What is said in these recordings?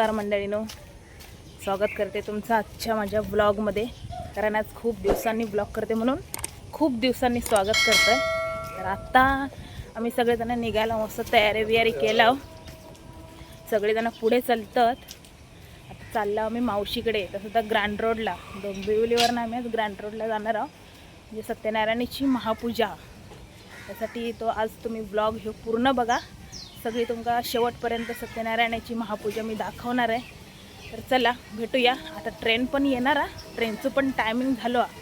नमस्कार मंडळीनो. स्वागत करते तुमचं आजच्या माझ्या ब्लॉगमध्ये कारण आज खूप दिवसांनी ब्लॉग करते म्हणून खूप दिवसांनी स्वागत करतं तर आत्ता आम्ही सगळेजण निघायला मस्त तयारी बियारी केला सगळेजण पुढे चालतात. आता चाललो आम्ही मावशीकडे. तसं तर ग्रँड रोडला डोंबिवलीवरनं आम्ही आज ग्रँड रोडला जाणार आहोत म्हणजे सत्यनारायणाची महापूजा. त्यासाठी तो आज तुम्ही ब्लॉग हे पूर्ण बघा. सगळी तुमका शेवटपर्यंत सत्यनारायणाची महापूजा मी दाखवणार आहे. तर चला भेटूया. आता ट्रेन पण येणार आहे ट्रेनचं पण टायमिंग झालं आहे.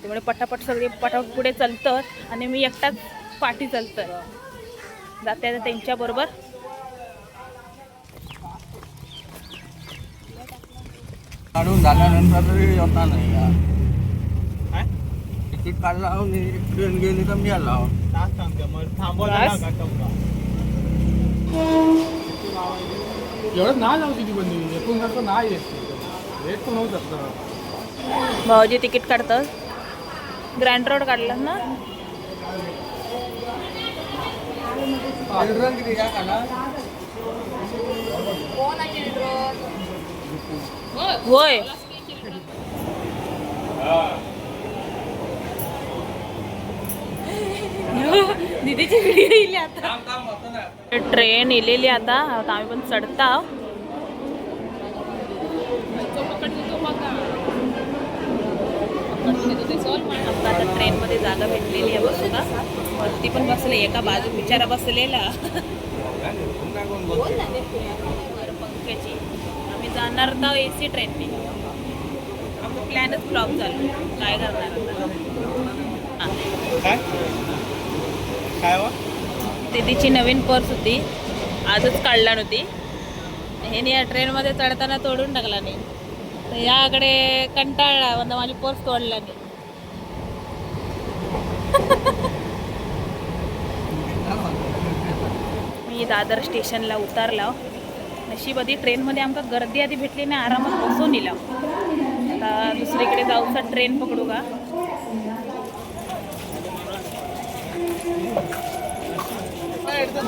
त्यामुळे पटापट सगळी पटापट पुढे चालतं आणि मी एकटाच पाठी चालतं जाते आता त्यांच्याबरोबर काढून झाल्यानंतर तरी होता नाही यार. तिकीट काढला आणि ट्रेन गेली तर मी आला एवढं नाही नव्हती ती बंदी एकूण सारखं नाही येत रेट पण होत असतं. भाऊजी तिकीट काढतं ग्रँड रोड काढलं ना? किती होय. दीदीची व्हिडिओ येईल आता. ट्रेन येलेली आता. आता आम्ही पण चढता आता आता ट्रेनमध्ये जागा भेटलेली आहे बसूला वरती पण बसले एका बाजू बिचारा बसलेला. पंख्याची आम्ही जाणार तर ए सी ट्रेनने आमचा प्लॅनच फ्लॉप झाला. काय करणार आता? हां काय हो? काय वा नवीन पर्स होती. आजच काढला नव्हती. ह्याने या ट्रेनमध्ये चढताना तोडून टाकला नाही तर याकडे कंटाळला म्हणजे माझी पर्स तोडला नाही मी दादर स्टेशनला उतारला हो. नशीब आधी ट्रेनमध्ये आमका गर्दी आधी भेटली नाही आरामात बसून दिला आता दुसरीकडे जाऊचा ट्रेन पकडू का? आता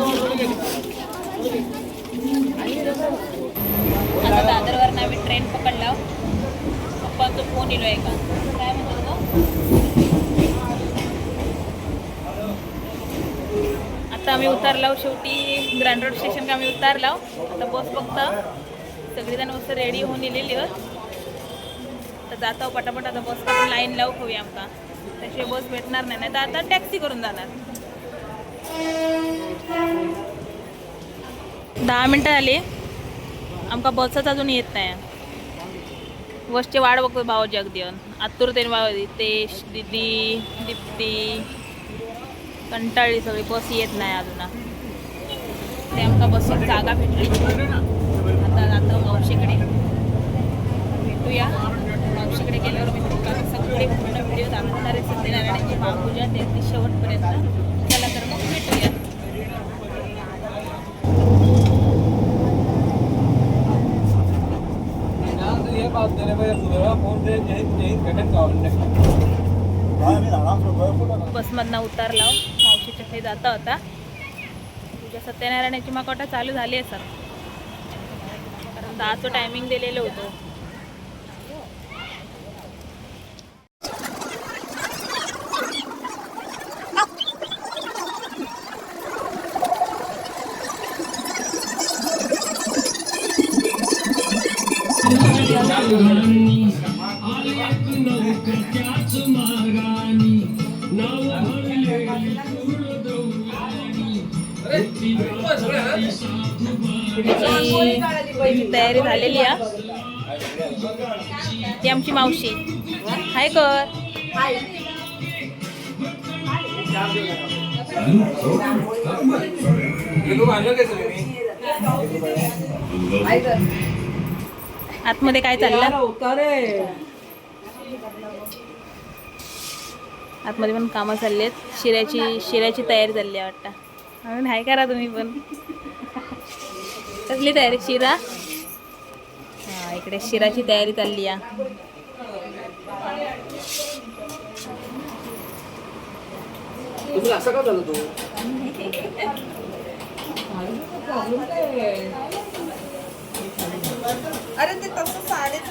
दादरवर आम्ही ट्रेन पकडला. पप्पाचा फोन येलो आहे का काय म्हणतो आता आम्ही उतरलो शेवटी ग्रँड रोड स्टेशन का आम्ही उतरलो आता बस फक्त सगळीजण मस्त रेडी होऊन येलेली आहेत. तर जाता पटापट. आता बस काढून लाईन लावू हवी आमका त्याशिवाय बस भेटणार नाही. नाही तर आता टॅक्सी करून जाणार. दहा मिनटं झाली. आमका बसच अजून येत नाही. बसची वाट बघतो भावाची अगदी. आतुर ते भाव तेश दिदी दीप्ती. कंटाळी सगळी बस येत नाही अजून. ते आमका बसून जागा भेटली. आता जातो मावशीकडे. भेटूया. मावशीकडे गेल्यावर मी तुम्हाला सगळे पूर्ण व्हिडिओ दाखवणार आहे. सत्यनारायणाची महापूजा ते शेवटपर्यंत चला तर मग भेटूया ये बात देने पे फोन दे यही यही घटन का बसमधनं उतारला मावशीच्या हे जाता होता. तुझ्या सत्यनारायणाची माकोटा चालू झाली आहे सर. कारण दहाचं टायमिंग दिलेलं होतं. तयारी झालेली आहे. ती आमची मावशी. हाय कर. आतमध्ये काय चाललं? आतमध्ये पण कामं चालली आहेत शिऱ्याची शिऱ्याची तयारी चालली आहे वाटतं. म्हणून हाय करा तुम्ही पण. कसली तयारी? शिरा? हा इकडे शिराची तयारी चालली आहे. अरे ते तसं साडेच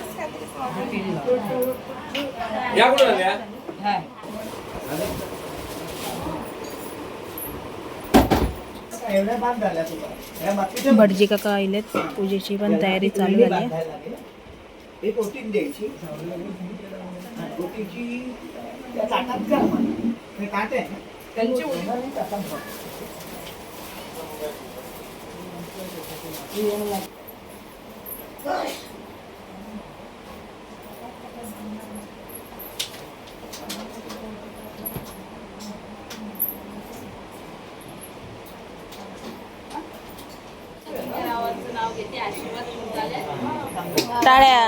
या कुठं भटजी काका आलेत. पूजेची पण तयारी चालू झाली आहे. बांधायला लागेल. एक ओटीत द्यायची. ओटीची त्या ताटात कर मग. ते ताट आहे ना, त्यांची ओटी ताटात टाळ्या.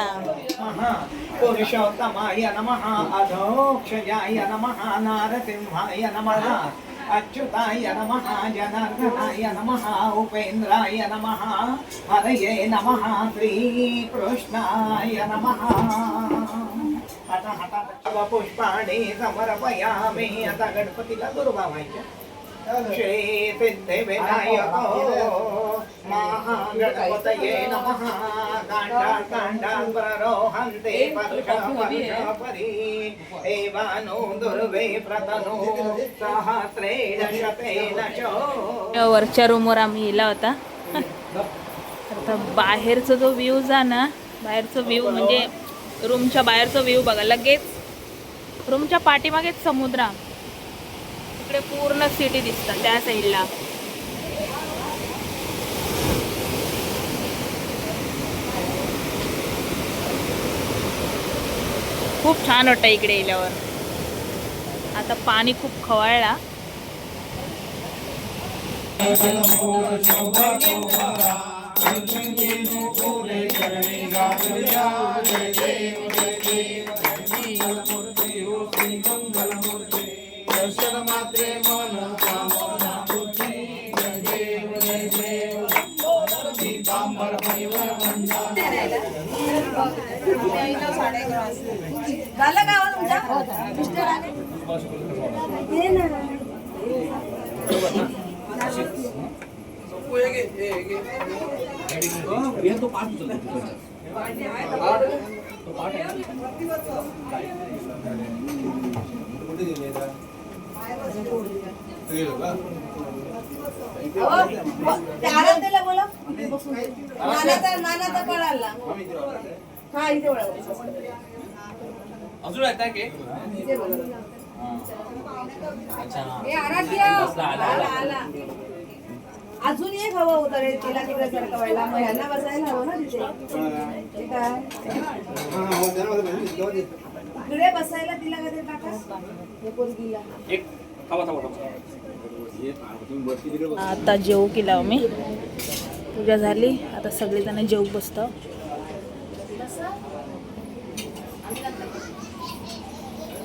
महा पुरुषोत्तमाय नमः अधोक्षयाय नमः नारसिंहाय नमः अच्युताय नमः जनार्दनाय नमः उपेन्द्राय नमः हरये नमः श्रीकृष्णाय नमः। आता हातात पुष्पाणे समर्पयामी। आता गणपतीला दुर्भावायच्या श्री महागणपतये नमः. काण्डा काण्डाम्बरोहन्ते वर्ष वर्ष परि एवानो दुर्वे प्रतनो. सहस्रेण शतेन शो वरच्या रूमवर आम्ही गेला होता. आता बाहेरचा जो व्ह्यू जा ना बाहेरचा व्ह्यू म्हणजे रूमच्या बाहेरचा व्ह्यू बघा लगेच. रूमच्या पाठीमागेच समुद्र. तिकडे पूर्ण सिटी दिसतात त्या साईडला खूप छान वाटतं इकडे येल्यावर. आता पाणी खूप खवळला. झालं का हो मिस्टर आले? ये ना. अहो, ब- ते आराध्याला बोला नानाचा नानाचा हा इथे. अजून येत आला अजून एक हवं होतं रे तिला तिकडे सरकवायला मग ह्यांना बसायला हवं ना तिथे? ते काय इकडे बसायला तिला कधी टाका? हे आता जेवू केला आम्ही. पूजा झाली. आता सगळेजण जेवू बसतो.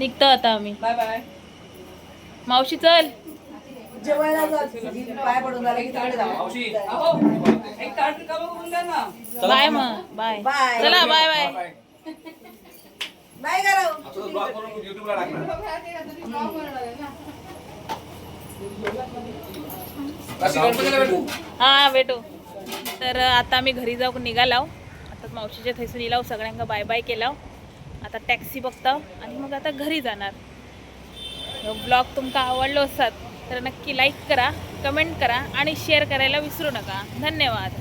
निघतो आता आम्ही. बाय बाय मावशी चल. जेवायला जा. पाय पडून झालं की तिकडे जाऊ मावशी. बाय मग. बाय. बाय. चला बाय बाय. बाय करा हा भेटू. तर आता आम्ही घरी जाऊ निघालाव आता मावशीच्या थैसून येलाव सगळ्यांना बाय बाय केलाव आता टॅक्सी बघता आणि मग आता घरी जाणार. ब्लॉग तुमका आवडलो असतात तर नक्की लाईक करा कमेंट करा आणि शेअर करायला विसरू नका. धन्यवाद.